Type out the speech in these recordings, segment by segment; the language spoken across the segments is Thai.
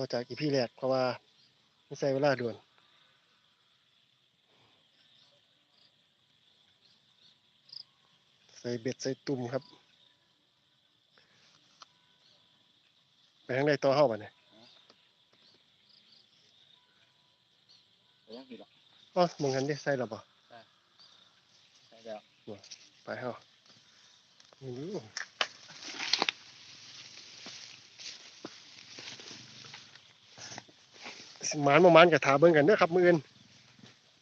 ต่อจากอีพี่แรกเพราะว่าไม่ใช่เวลาด่วนใส่เบ็ดใส่ตุ่มครับ ไปทางใดต่อเข้าบ้านเนี่ยไปยังผิดหรออ๋อมองกันได้ใส่หรอเปล่าใช่แล้วไปเข้าอื้อสิ หมานประมาณกับถาเบิ่งกันเด้อครับ มืออื่น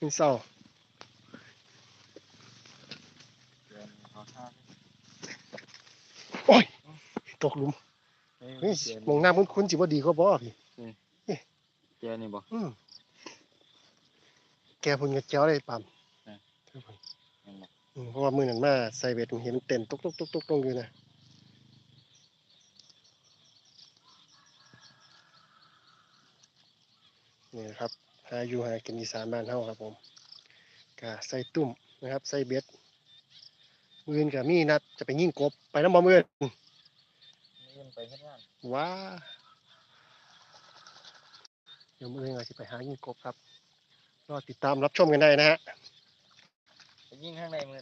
มื้อเช้าเดือนเขาท่าโอ้ย ตกหลุมเฮ้ยเฮ้ยเดือนมองหน้าคุ้นๆสิบ่ดีก็บ่พี่เดือนนี่บ่อืมแกพุ่นกับเจ้าได้ปามอะครับผมนั่นแหละอืมเพราะว่ามือนั้นมาใส่เบ็ดเห็นเต้นตุกตุกตุกตุกลงอยู่นะ นี่นะครับหาอยู่หากินอีสานบ้านเฮาครับผมกะใส่ตุ่มนะครับ ใส่เบ็ดมืออื่นกับมีนัดจะไปยิงกบไปน้ำบ่มืออื่นนี่ยังไปเฮ็ดงานว้าเดี๋ยวมืออื่นเราจะไปหายิงกบครับรอติดตามรับชมกันได้นะฮะไปยิงข้างในมือ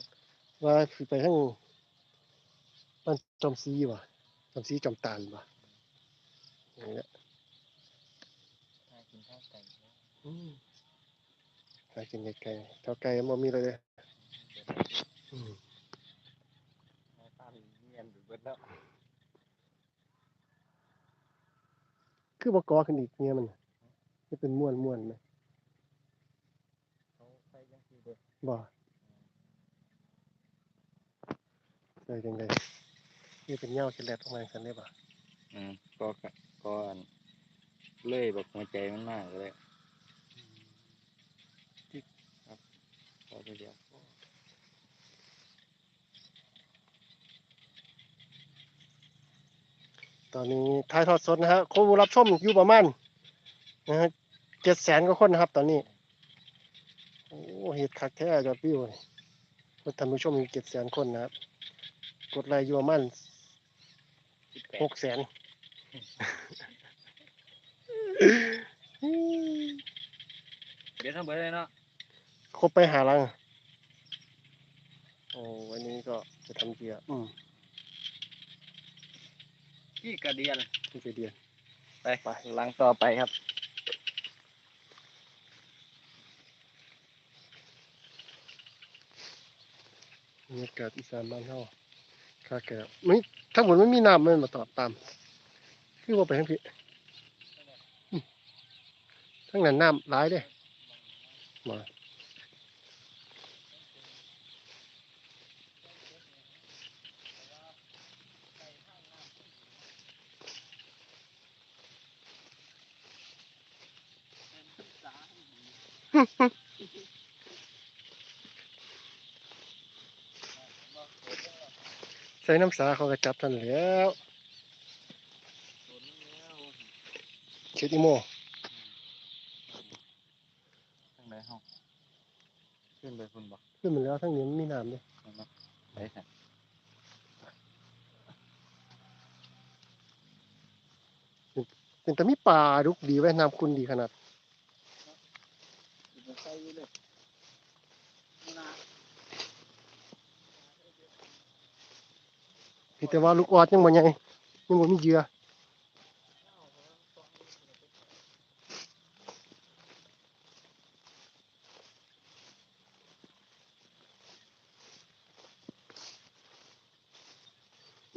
ว่าสิไปทางบ้านจอมซีว่ะจอมซีจอมตาลว่ะอย่างเงี้ย หากินข้าวไก่ อืม หากินไกลๆเท่าไกลมันมีเลยเลยคือบกอขึ้นอีกเนี่ยมันจะเป็นม้วนม้วนไหมเขาใส่ยังคือเบิดบ่ใส่ยังไงนี่เป็นเงาเฉล็ดออกมากันได้ป่ะอืมก็ก็เลื่อยแบบหัวใจมันมากเลยครับ พอไปเดียวตอนนี้ถ่ายทอดสดนะฮะคนรับชมอยู่ประมาณนะฮะเจ็ดแสนกว่าคนนะครับ ตอนนี้ โอ้เห็ดคักแท้ยอดวิวนี่คนท่านผู้ชมอยู่เจ็ดแสนคนนะครับ กดไลค์อยู่ประมาณสิบแปดหกแสนเดี๋ยวทำเบิดเลยเนาะคร บไปหาลัง โอ้วันนี้ก็จะทำเกียร์อืมพี่กระเดียน ที่จะเดียนไปไปหลังต่อไปครับ บรรยากาศอีสานบ้านเฮาคักแก่ไม่ทั้งหมดไม่มีน้ำมันมาตอบตาม คือว่าไปทั้งพี่อืมทั้งนั้นน้ำหลายเด้มา ใส่น้ำสาเขาก็จับทันแหล้วเช็ดอีโมทางไหนห้องขึ้นไปคุณบอกขึ้นมาแล้วทั้งนี้มันมีน้ำเลยไปครับเป็นแต่มีป่าดุกดีไว้น้ำคุณดีขนาด ใส่เลยนะ พี่ แต่ว่าลูกออดยังบ่ใหญ่ยังบ่มีเหยื่อ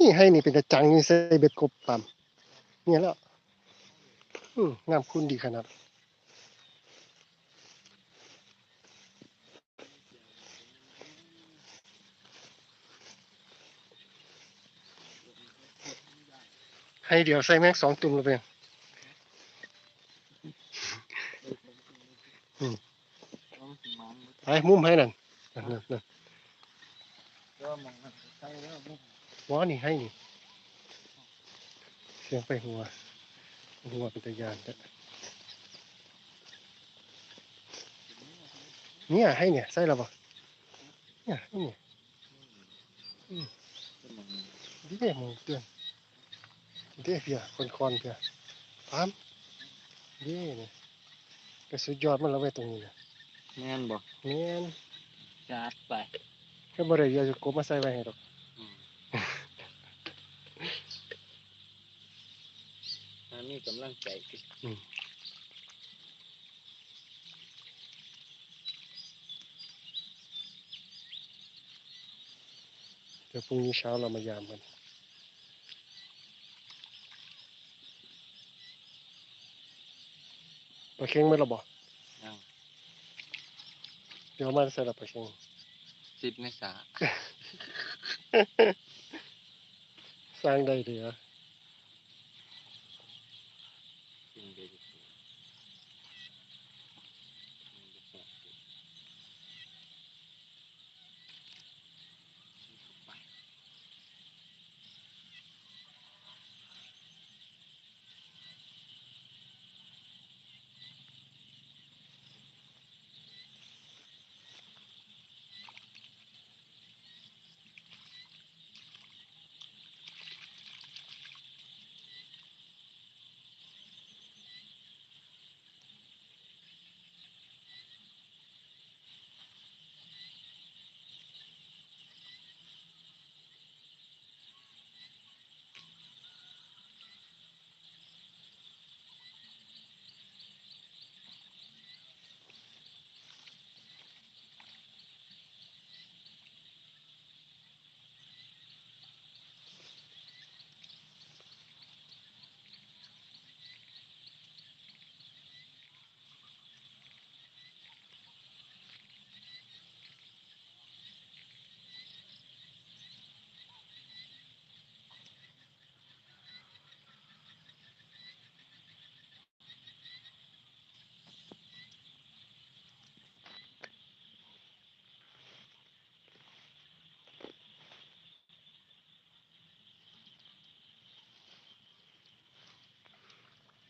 นี่ให้นี่เป็นตะจังนี่ใส่เบ็ดกบปั๊มเนี่ยแล้วงามคุณดีขนาด ให้เดี๋ยวใส่แม็กสองตุ่มลงไปให้มุมให้นั่นนั่นนั่นนั่นก็มองใส่แล้วมุกว้านี่ให้นี่ เสียงไปหัว หัวเป็นตะยานแต่เนี่ยให้เนี่ยใส่แล้วบ่เนี่ยให้เนี่ยดิเด้มองเตือน เด้เพียคนคอนเพียพามเย่นี่ก็สุดยอดมันแล้วไว้ยตรงนี้นะแม่นบ่แม่นจัดไปก็บ่ได้เยอะจะกบมาใส่ไว้ให้ดอกอืมอันนี้กำลังใจคือเดี๋ยวพรุ่งนี้เช้าเรามายามกัน ปลาเค็งไหม่ละบ่ยังเดี๋ยวเอามาใส่ละปลาเค็งสิบเมษาสร้างได้เดือจริง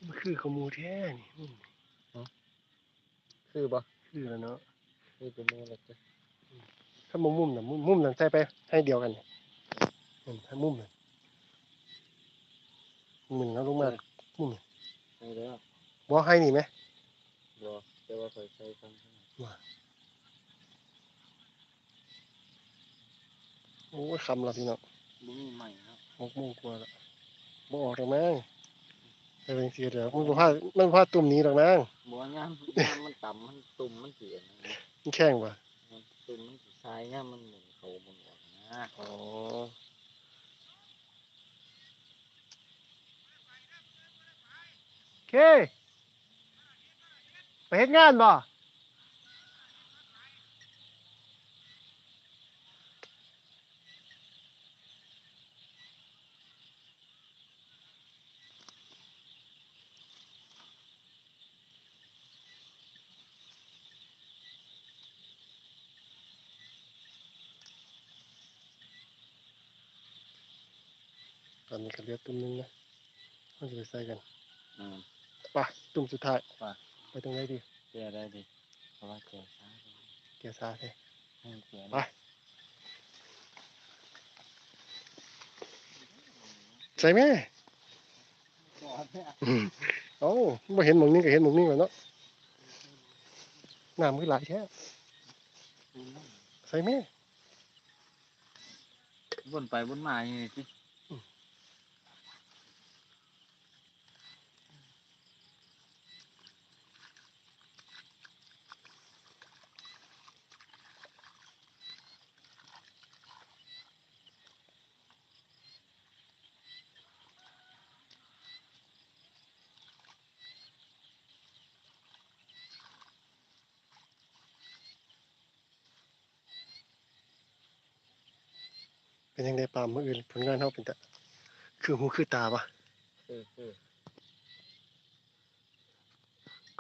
มันคือขโมูแท้นี่อืมคือบ่คือแล้วเนาะคือเป็นมือแล้วจ้ะถ้ามุมมุมน่ะมุมมุมนั่นใส่ไปให้เดียวกันนี่อืมถ้ามุมน่ะมุมแล้วลงมามุมน่ะให้แล้วบ่ให้นี่ไหมบ่แต่ว่าคอยใช้คำเท่านั้นโอ้ยคำละพี่น้องบ่มีใหม่ครับ หกโมงกว่าละบ่ออกหรอกมั้งไป เป็นเสียเดี๋ยวมันบ่พามันบ่พาตุ่มนี้หรอกนางบ่ย่ามย่ามมันต่ำมันตุ่มมันเสียนะมันแข็งว่ะมันตุ่มมันสิทรายย่ามมันหมุนเขาหมุนออกนะอ๋อโอเค ไปเฮ็ดงานบ่ อนนี้ก็เหลือตุ่มหนึงนะเราจะไปใส่กันอืม ไปตุ่มสุดท้ายไป ไปตรงไหนดีเสียได้ดิเพราะว่าเสียช้าเกียร์ซาเลยให้เสียไปใส่ไหมอืมเอ้าบ่เห็นหมองนี้ก็เห็นหมองนี้แหล้วเนาะน้ำคือหลายแท้ใส่ไหม วนไปวนมาอย่างนี้สิ เป็นยังไงปลามืออื่นผลงานเขาเป็นแต่คือหูคือตาปะคือคือ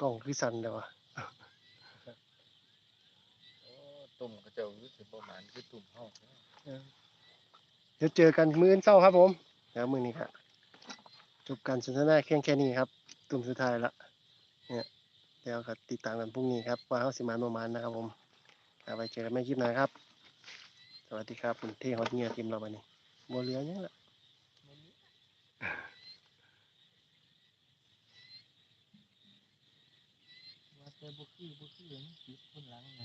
กล้องคือสันเดี๋ยววะโอ้ตุ่มก็จะรู้สึกประมาณคือตุ่มห้องเดี๋ยวเจอกันมื้ออนเศร้าครับผมแล้วมื้อนี้ครับจบการสนทนาเพียงแค่นี้ครับ ตุ่มสุดท้ายละเนี่ยเดี๋ยวก็ติดตามกันพรุ่งนี้ครับว่าเขาสิมานประมาณนะครับผมเอาไว้เจอกันไม่คลิปหน้าครับ สวัสดีครับผมเท่ฮอตเงียทีมเราวันนี้โมเรือยังละว่าแต่บุกี้บุกี้ยังติดคนหลังไง